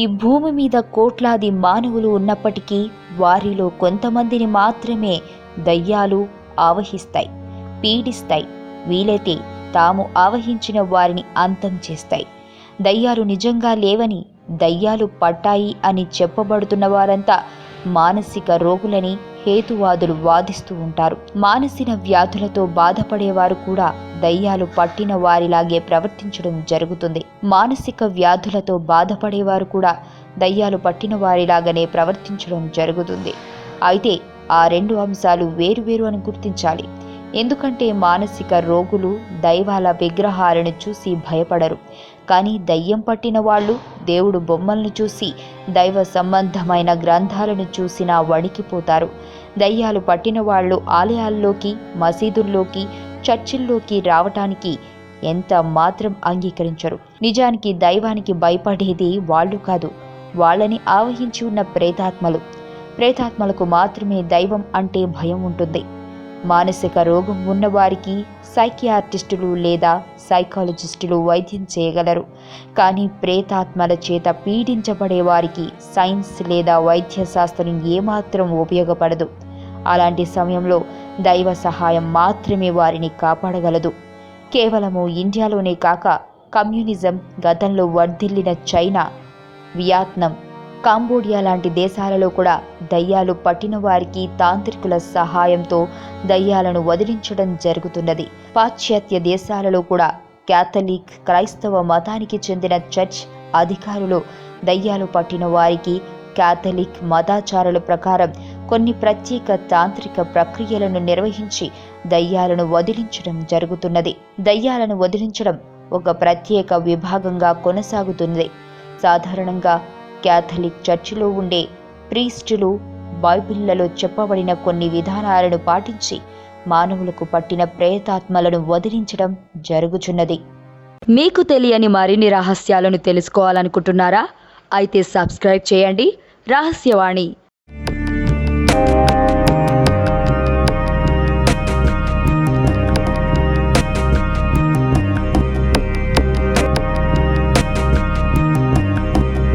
ఈ భూమి మీద కోట్లాది మానవులు ఉన్నప్పటికీ వారిలో కొంతమందిని మాత్రమే దయ్యాలు ఆవహిస్తాయి పీడిస్తాయి. వీలైతే తాము ఆవహించిన వారిని అంతం చేస్తాయి. దయ్యాలు నిజంగా లేవని దయ్యాలు పట్టాయి అని చెప్పబడుతున్న వారంతా మానసిక రోగులని హేతువాదులు వాదిస్తూ ఉంటారు. మానసిక వ్యాధులతో బాధపడేవారు కూడా దయ్యాలు పట్టిన వారిలాగే ప్రవర్తించడం జరుగుతుంది. మానసిక వ్యాధులతో బాధపడేవారు కూడా దయ్యాలు పట్టిన వారిలాగానే ప్రవర్తించడం జరుగుతుంది. అయితే ఆ రెండు అంశాలు వేరువేరు అని గుర్తించాలి. ఎందుకంటే మానసిక రోగులు దైవాల విగ్రహాలను చూసి భయపడరు. కానీ దయ్యం పట్టిన వాళ్ళు దేవుడు బొమ్మలను చూసి దైవ సంబంధమైన గ్రంథాలను చూసినా వణికిపోతారు. దయ్యాలు పట్టిన వాళ్ళు ఆలయాల్లోకి మసీదుల్లోకి చర్చిల్లోకి రావటానికి ఎంత మాత్రం అంగీకరించరు. నిజానికి దైవానికి భయపడేది వాళ్ళు కాదు వాళ్ళని ఆవహించి ఉన్న ప్రేతాత్మలు. ప్రేతాత్మలకు మాత్రమే దైవం అంటే భయం ఉంటుంది. మానసిక రోగం ఉన్నవారికి సైకియాట్రిస్టులు లేదా సైకాలజిస్టులు వైద్యం చేయగలరు. కానీ ప్రేతాత్మల చేత పీడించబడే వారికి సైన్స్ లేదా వైద్య శాస్త్రం ఏమాత్రం ఉపయోగపడదు. అలాంటి సమయంలో దైవ సహాయం మాత్రమే వారిని కాపాడగలదు. కేవలము ఇండియాలోనే కాక కమ్యూనిజం గతంలో వర్ధిల్లిన చైనా వియత్నాం కాంబోడియా లాంటి దేశాలలో కూడా దయ్యాలు పట్టిన వారికి తాంత్రికుల సహాయంతో దయ్యాలను వదిలించడం జరుగుతున్నది. పాశ్చాత్య దేశాలలో కూడా క్యాథలిక్ క్రైస్తవ మతానికి చెందిన చర్చ్ అధికారులు దయ్యాలు పట్టిన వారికి క్యాథలిక్ మతాచారాల ప్రకారం కొన్ని ప్రత్యేక తాంత్రిక ప్రక్రియలను నిర్వహించి దయ్యాలను వదిలించడం జరుగుతున్నది. దయ్యాలను వదిలించడం ఒక ప్రత్యేక విభాగంగా కొనసాగుతుంది సాధారణంగా క్యాథలిక్ చర్చిలో ఉండే ప్రీస్టులు బైబిళ్ళలో చెప్పబడిన కొన్ని విధానాలను పాటించి మానవులకు పట్టిన ప్రేతాత్మలను వదిలించడం జరుగుచున్నది. మీకు తెలియని మరిన్ని రహస్యాలను తెలుసుకోవాలనుకుంటున్నారా? అయితే సబ్స్క్రైబ్ చేయండి. రహస్యవాణి